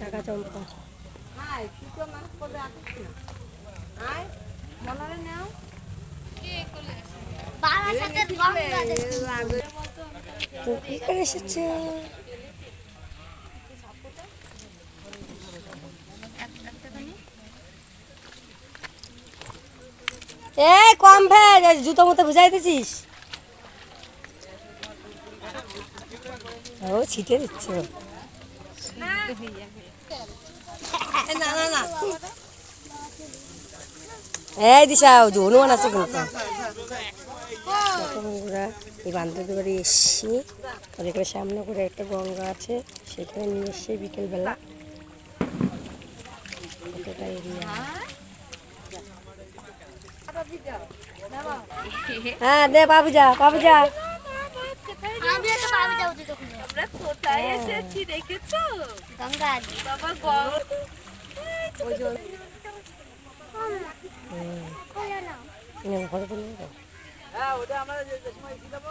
টাকা চম্পা আয় তুই তো মানুষ কোলে আসিস না আয় মনে নাও বাবার সাথে করে এসেছে? এই কম ভেজ জুতো মতো বুঝাই দিছিস? ও ছিটে দিচ্ছে। এই দিশা ওই যে হনুমান আছে কিন্তু। এই বান্ধবী বাড়ি এসছি আর এখানে সামনে করে একটা গঙ্গা আছে সেখানে নিয়ে এসছি বিকেলবেলা কতটা এরিয়া হ্যাঁ দে বাবু যা বাবু যা। কোথায় এসেছি দেখেছ? গঙ্গা বাবা গঙ্গা। হ্যাঁ ওটা আমরা যে সময় দিয়ে দেবো